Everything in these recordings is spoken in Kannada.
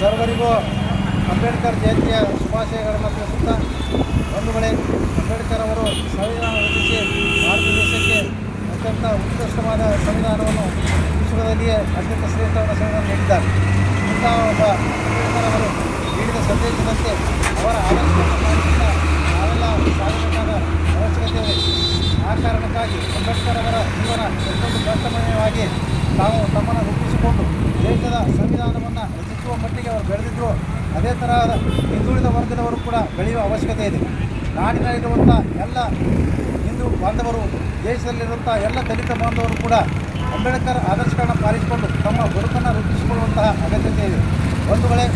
ಸರ್ವರಿಗೂ ಅಂಬೇಡ್ಕರ್ ಜಯಂತಿಯ ಶುಭಾಶಯಗಳನ್ನು ತಿಳಿಸುತ್ತಾ ಒಂದು ವೇಳೆ ಅಂಬೇಡ್ಕರ್ ಅವರು ಸಂವಿಧಾನ ರಚಿಸಿ ಭಾರತ ದೇಶಕ್ಕೆ ಅತ್ಯಂತ ಉತ್ಕೃಷ್ಟವಾದ ಸಂವಿಧಾನವನ್ನು ವಿಶ್ವದಲ್ಲಿಯೇ ಅತ್ಯಂತ ಶ್ರೇಷ್ಠವಾದ ಸಂವಿಧಾನ ನೀಡಿದ್ದಾರೆ. ಇಂತಹ ಒಬ್ಬ ಅಂಬೇಡ್ಕರ್ ಅವರು ನೀಡಿದ ಸಂದೇಶದಂತೆ ಅವರ ಆದರ್ಶವನ್ನು ಪಾಲಿಸುತ್ತಾ ನಾವೆಲ್ಲ ಸಾಗಬೇಕಾದ ಅವಶ್ಯಕತೆ ಇದೆ ಆ ಕಾರಣಕ್ಕಾಗಿ ಅಂಬೇಡ್ಕರ್ ಅವರ ಜೀವನ ಎಷ್ಟೊಂದು ಕಷ್ಟಮಯವಾಗಿ ತಾವು ತಮ್ಮನ್ನು ರೂಪಿಸಿಕೊಂಡು ದೇಶದ ಸಂವಿಧಾನವನ್ನು ರಚಿಸುವ ಮಟ್ಟಿಗೆ ಅವರು ಬೆಳೆದಿದ್ದರು ಅದೇ ತರಹದ ಹಿಂದುಳಿದ ವರ್ಗದವರು ಕೂಡ ಬೆಳೆಯುವ ಅವಶ್ಯಕತೆ ಇದೆ. ನಾಡಿನಲ್ಲಿರುವಂಥ ಎಲ್ಲ ಹಿಂದೂ ಬಾಂಧವರು ದೇಶದಲ್ಲಿರುವಂಥ ಎಲ್ಲ ದಲಿತ ಬಾಂಧವರು ಕೂಡ ಅಂಬೇಡ್ಕರ್ ಆದರ್ಶಗಳನ್ನು ಪಾಲಿಸಿಕೊಂಡು ತಮ್ಮ ಬದುಕನ್ನು ರೂಪಿಸಿಕೊಳ್ಳುವಂತಹ ಅಗತ್ಯತೆ ಇದೆ. ಒಂದು ವೇಳೆ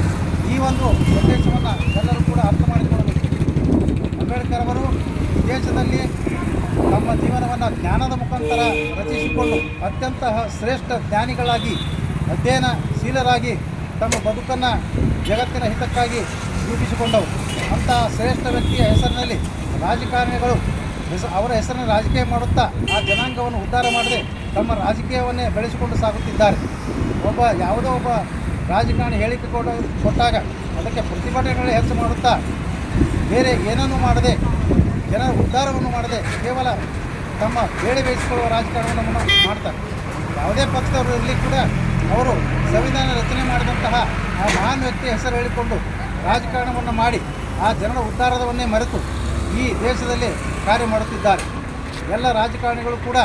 ಈ ಒಂದು ಸಂದೇಶವನ್ನು ಎಲ್ಲರೂ ಕೂಡ ಅರ್ಥ ಮಾಡಿಕೊಳ್ಳಬೇಕು. ಅಂಬೇಡ್ಕರ್ ಅವರು ದೇಶದಲ್ಲಿ ತಮ್ಮ ಜೀವನವನ್ನು ಜ್ಞಾನದ ಮುಖಾಂತರ ರಚಿಸಿಕೊಂಡು ಅತ್ಯಂತ ಶ್ರೇಷ್ಠ ಜ್ಞಾನಿಗಳಾಗಿ ಅಧ್ಯಯನಶೀಲರಾಗಿ ತಮ್ಮ ಬದುಕನ್ನು ಜಗತ್ತಿನ ಹಿತಕ್ಕಾಗಿ ರೂಪಿಸಿಕೊಂಡವು. ಅಂತಹ ಶ್ರೇಷ್ಠ ವ್ಯಕ್ತಿಯ ಹೆಸರಿನಲ್ಲಿ ರಾಜಕಾರಣಿಗಳು ಹೆಸ ಅವರ ಹೆಸರನ್ನು ರಾಜಕೀಯ ಮಾಡುತ್ತಾ ಆ ಜನಾಂಗವನ್ನು ಉದ್ಧಾರ ಮಾಡದೆ ತಮ್ಮ ರಾಜಕೀಯವನ್ನೇ ಬೆಳೆಸಿಕೊಂಡು ಸಾಗುತ್ತಿದ್ದಾರೆ. ಒಬ್ಬ ಯಾವುದೋ ಒಬ್ಬ ರಾಜಕಾರಣಿ ಹೇಳಿಕೆ ಕೊಡ ಕೊಟ್ಟಾಗ ಅದಕ್ಕೆ ಪ್ರತಿಭಟನೆಗಳು ಹೆಚ್ಚು ಮಾಡುತ್ತಾ ಬೇರೆ ಏನನ್ನೂ ಮಾಡದೆ, ಜನರ ಉದ್ಧಾರವನ್ನು ಮಾಡದೆ ಕೇವಲ ತಮ್ಮ ಬೇಳೆ ಬೇಯಿಸಿಕೊಳ್ಳುವ ರಾಜಕಾರಣವನ್ನು ಮಾಡ್ತಾರೆ. ಯಾವುದೇ ಪಕ್ಷದವರು ಇರಲಿ ಕೂಡ ಅವರು ಸಂವಿಧಾನ ರಚನೆ ಮಾಡಿದಂತಹ ಆ ಮಹಾನ್ ವ್ಯಕ್ತಿ ಹೆಸರು ಹೇಳಿಕೊಂಡು ರಾಜಕಾರಣವನ್ನು ಮಾಡಿ ಆ ಜನರ ಉದ್ಧಾರವನ್ನೇ ಮರೆತು ಈ ದೇಶದಲ್ಲಿ ಕಾರ್ಯ ಮಾಡುತ್ತಿದ್ದಾರೆ. ಎಲ್ಲ ರಾಜಕಾರಣಿಗಳು ಕೂಡ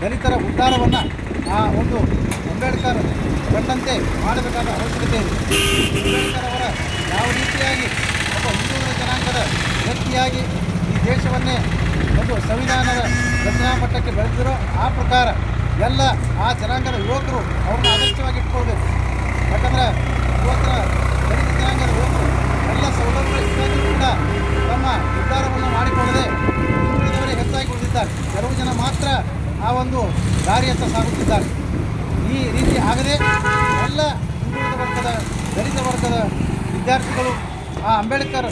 ದಲಿತರ ಉದ್ಧಾರವನ್ನು ಆ ಒಂದು ಅಂಬೇಡ್ಕರ್ ಕಂಡಂತೆ ಮಾಡಬೇಕಾದ ಅವಶ್ಯಕತೆ ಇದೆ. ಅಂಬೇಡ್ಕರ್ ಅವರ ಯಾವ ರೀತಿಯಾಗಿ ಒಬ್ಬ ಹಿಂದೂ ಜನಾಂಗದ ವ್ಯಕ್ತಿಯಾಗಿ ಈ ದೇಶವನ್ನೇ ಒಂದು ಸಂವಿಧಾನದ ರಚನಾ ಮಟ್ಟಕ್ಕೆ ಬೆಳೆದಿರೋ ಆ ಪ್ರಕಾರ ಎಲ್ಲ ಆ ಜನಾಂಗದ ಯುವಕರು ಅವ್ರನ್ನ ಆದರ್ಶವಾಗಿ ಇಟ್ಕೊಳ್ಬೇಕು. ಯಾಕಂದರೆ ಯುವಕರ ದಲಿತ ಜನಾಂಗದ ಯುವಕರು ಎಲ್ಲ ಸೌಲಭ್ಯ ಇದ್ದಾಗ ಕೂಡ ತಮ್ಮ ನಿರ್ಧಾರವನ್ನು ಮಾಡಿಕೊಳ್ಳದೆ ಹಿಂದುಳಿದವರೇ ಹೆಚ್ಚಾಗಿ ಉಳಿದಿದ್ದಾರೆ. ಕೆಲವು ಜನ ಮಾತ್ರ ಆ ಒಂದು ದಾರಿಯತ್ತ ಸಾಗುತ್ತಿದ್ದಾರೆ. ಈ ರೀತಿ ಆಗದೆ ಎಲ್ಲ ಹಿಂದುಳಿದ ವರ್ಗದ ದಲಿತ ವರ್ಗದ ವಿದ್ಯಾರ್ಥಿಗಳು ಆ ಅಂಬೇಡ್ಕರ್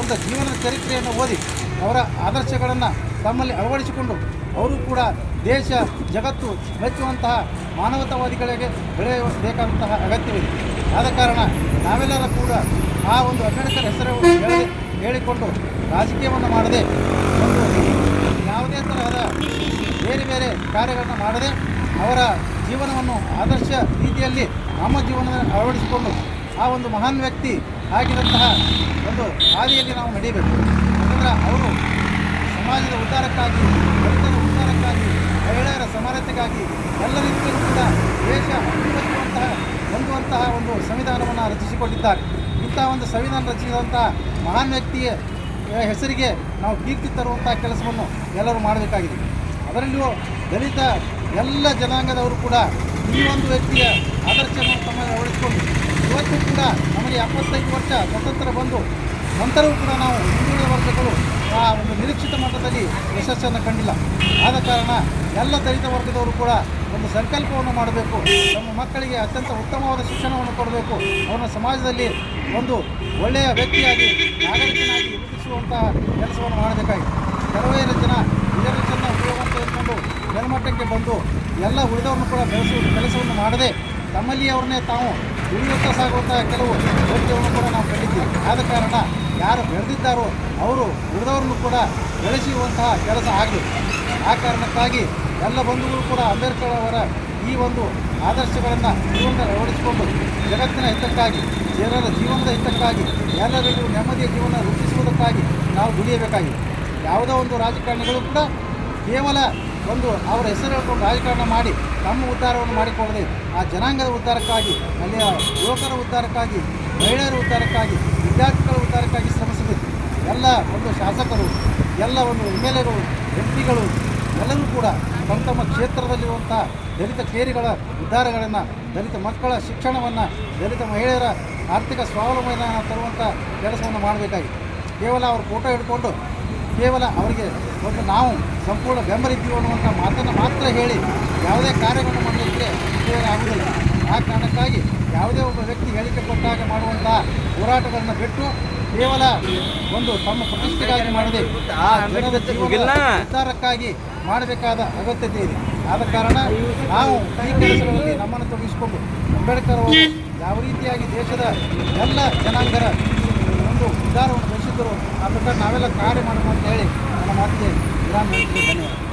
ಒಂದು ಜೀವನ ಚರಿತ್ರೆಯನ್ನು ಓದಿ ಅವರ ಆದರ್ಶಗಳನ್ನು ತಮ್ಮಲ್ಲಿ ಅಳವಡಿಸಿಕೊಂಡು ಅವರು ಕೂಡ ದೇಶ, ಜಗತ್ತು ಮೆಚ್ಚುವಂತಹ ಮಾನವತಾವಾದಿಗಳಿಗೆ ಬೆಳೆಯಬೇಕಾದಂತಹ ಅಗತ್ಯವಿದೆ. ಆದ ಕಾರಣ ನಾವೆಲ್ಲರೂ ಕೂಡ ಆ ಒಂದು ಅಂಬೇಡ್ಕರ್ ಹೆಸರು ಹೇಳಿ ಹೇಳಿಕೊಂಡು ರಾಜಕೀಯವನ್ನು ಮಾಡದೆ ಒಂದು ಯಾವುದೇ ತರಹದ ಬೇರೆ ಬೇರೆ ಕಾರ್ಯಗಳನ್ನು ಮಾಡದೆ ಅವರ ಜೀವನವನ್ನು ಆದರ್ಶ ರೀತಿಯಲ್ಲಿ ನಮ್ಮ ಜೀವನ ಅಳವಡಿಸಿಕೊಂಡು ಆ ಒಂದು ಮಹಾನ್ ವ್ಯಕ್ತಿ ಆಗಿದಂತಹ ಒಂದು ಹಾದಿಯಲ್ಲಿ ನಾವು ನಡೀಬೇಕು ಯಾಕಂದರೆ ಅವರು ಸಮಾಜದ ಉದ್ಧಾರಕ್ಕಾಗಿ ಮಹಿಳೆಯರ ಎಲ್ಲ ರೀತಿಯಿಂದ ದೇಶ ಅಭಿವೃದ್ಧಿವಂತಹ ಹೊಂದುವಂತಹ ಒಂದು ಸಂವಿಧಾನವನ್ನು ರಚಿಸಿಕೊಂಡಿದ್ದಾರೆ. ಇಂತಹ ಒಂದು ಸಂವಿಧಾನ ರಚಿಸಿದಂತಹ ಮಹಾನ್ ವ್ಯಕ್ತಿಯ ಹೆಸರಿಗೆ ನಾವು ಕೀರ್ತಿ ತರುವಂಥ ಕೆಲಸವನ್ನು ಎಲ್ಲರೂ ಮಾಡಬೇಕಾಗಿದೆ. ಅದರಲ್ಲಿಯೂ ದಲಿತ ಎಲ್ಲ ಜನಾಂಗದವರು ಕೂಡ ಈ ಒಂದು ವ್ಯಕ್ತಿಯ ಆದರ್ಶವನ್ನು ತಮ್ಮಲ್ಲಿ ಅಳವಡಿಸಿಕೊಂಡು ಇವತ್ತು ಕೂಡ ನಮಗೆ ಎಪ್ಪತ್ತೈದು ವರ್ಷ ಸ್ವತಂತ್ರ ಬಂದು ನಂತರವೂ ಕೂಡ ನಾವು ಹಿಂದುಳಿದ ವರ್ಗಗಳು ಆ ಒಂದು ನಿರೀಕ್ಷಿತ ಮಟ್ಟದಲ್ಲಿ ಯಶಸ್ಸನ್ನು ಕಂಡಿಲ್ಲ. ಆದ ಕಾರಣ ಎಲ್ಲ ದಲಿತ ವರ್ಗದವರು ಕೂಡ ಒಂದು ಸಂಕಲ್ಪವನ್ನು ಮಾಡಬೇಕು. ನಮ್ಮ ಮಕ್ಕಳಿಗೆ ಅತ್ಯಂತ ಉತ್ತಮವಾದ ಶಿಕ್ಷಣವನ್ನು ಕೊಡಬೇಕು. ಅವನ ಸಮಾಜದಲ್ಲಿ ಒಂದು ಒಳ್ಳೆಯ ವ್ಯಕ್ತಿಯಾಗಿ, ನಾಗರಿಕನಾಗಿ ರೂಪಿಸುವಂತಹ ಕೆಲಸವನ್ನು ಮಾಡಬೇಕಾಗಿದೆ. ಕೆಲವೇ ಜನ ರಿಸರ್ವೇಷನ್ನ ಉಪಯೋಗವನ್ನು ತೆಗೆದುಕೊಂಡು ಮೇಲ್ಮಟ್ಟಕ್ಕೆ ಬಂದು ಎಲ್ಲ ಉಳಿದವರನ್ನು ಕೂಡ ಬೆಳೆಸುವ ಕೆಲಸವನ್ನು ಮಾಡದೆ ತಮ್ಮಲ್ಲಿ ಅವ್ರನ್ನೇ ತಾವು ಉಳಿಯುತ್ತಾ ಸಾಗುವಂತಹ ಕೆಲವು ವ್ಯಕ್ತಿಗಳನ್ನು ಕೂಡ ನಾವು ಕಂಡಿದ್ದೀವಿ. ಆದ ಕಾರಣ ಯಾರು ಬೆಳೆದಿದ್ದಾರೋ ಅವರು ಉಳಿದವ್ರನ್ನು ಕೂಡ ಬೆಳೆಸುವಂತಹ ಕೆಲಸ ಆಗಲಿ ಆ ಕಾರಣಕ್ಕಾಗಿ ಎಲ್ಲ ಬಂಧುಗಳು ಕೂಡ ಅಂಬೇಡ್ಕರ್ ಅವರ ಈ ಒಂದು ಆದರ್ಶಗಳನ್ನು ಜೀವನ ಅಳವಡಿಸಿಕೊಂಡು ಜಗತ್ತಿನ ಹಿತಕ್ಕಾಗಿ, ಜನರ ಜೀವನದ ಹಿತಕ್ಕಾಗಿ, ಎಲ್ಲರಿಗೂ ನೆಮ್ಮದಿಯ ಜೀವನ ರೂಪಿಸುವುದಕ್ಕಾಗಿ ನಾವು ದುಡಿಯಬೇಕಾಗಿದೆ. ಯಾವುದೋ ಒಂದು ರಾಜಕಾರಣಿಗಳು ಕೂಡ ಕೇವಲ ಒಂದು ಅವರ ಹೆಸರು ಹೇಳ್ಕೊಂಡು ರಾಜಕಾರಣ ಮಾಡಿ ತಮ್ಮ ಉದ್ಧಾರವನ್ನು ಮಾಡಿಕೊಳ್ಳದೆ ಆ ಜನಾಂಗದ ಉದ್ಧಾರಕ್ಕಾಗಿ, ಅಲ್ಲಿಯ ಯುವಕರ ಉದ್ಧಾರಕ್ಕಾಗಿ, ಮಹಿಳೆಯರ ಉದ್ಧಾರಕ್ಕಾಗಿ, ವಿದ್ಯಾರ್ಥಿಗಳ ಉದ್ಧಾರಕ್ಕಾಗಿ ಶ್ರಮಿಸಬೇಕು. ಎಲ್ಲ ಒಂದು ಶಾಸಕರು, ಎಲ್ಲ ಒಂದು ಎಂ ಎಲ್ ಎಗಳು ಎಂ ಪಿಗಳು ಎಲ್ಲರೂ ಕೂಡ ತಮ್ಮ ತಮ್ಮ ಕ್ಷೇತ್ರದಲ್ಲಿರುವಂಥ ದಲಿತ ಕೇರಿಗಳ ಉದ್ಧಾರಗಳನ್ನು, ದಲಿತ ಮಕ್ಕಳ ಶಿಕ್ಷಣವನ್ನು, ದಲಿತ ಮಹಿಳೆಯರ ಆರ್ಥಿಕ ಸ್ವಾವಲಂಬನೆಯನ್ನು ತರುವಂಥ ಕೆಲಸವನ್ನು ಮಾಡಬೇಕಾಗಿದೆ. ಕೇವಲ ಅವರು ಫೋಟೋ ಹಿಡ್ಕೊಂಡು ಕೇವಲ ಅವರಿಗೆ ಒಂದು ನಾವು ಸಂಪೂರ್ಣ ಬೆಂಬಲಿದ್ದೀವಿ ಅನ್ನುವಂಥ ಮಾತನ್ನು ಮಾತ್ರ ಹೇಳಿ ಯಾವುದೇ ಕಾರ್ಯವನ್ನು ಮಾಡಲಿಕ್ಕೆ ಉಪಯೋಗ ಆಗುವುದಿಲ್ಲ. ಆ ಕಾರಣಕ್ಕಾಗಿ ಯಾವುದೇ ಒಬ್ಬ ವ್ಯಕ್ತಿ ಹೇಳಿಕೆ ಕೊಟ್ಟಾಗ ಮಾಡುವಂಥ ಹೋರಾಟಗಳನ್ನು ಬಿಟ್ಟು ಕೇವಲ ಒಂದು ತಮ್ಮ ಪ್ರತಿಷ್ಠೆಗಾಗಿ ಮಾಡದೆ ಆ ಜನರ ಜೀವನ ಉದ್ಧಾರಕ್ಕಾಗಿ ಮಾಡಬೇಕಾದ ಅಗತ್ಯತೆ ಇದೆ. ಆದ ಕಾರಣ ನಾವು ಈ ಕೆಲಸಗಳಲ್ಲಿ ನಮ್ಮನ್ನು ತೊಡಗಿಸಿಕೊಂಡು ಅಂಬೇಡ್ಕರ್ ಅವರು ಯಾವ ರೀತಿಯಾಗಿ ದೇಶದ ಎಲ್ಲ ಜನಾಂಗರ ಒಂದು ವಿಚಾರವನ್ನು ಬೆಳೆಸಿದ್ರು ಪ್ರಕಾರ ನಾವೆಲ್ಲ ಕಾರ್ಯ ಮಾಡೋಣ ಅಂತ ಹೇಳಿ ನನ್ನ ಮಾತಿಗೆ ವಿರಾಮ ಧನ್ಯವಾದ.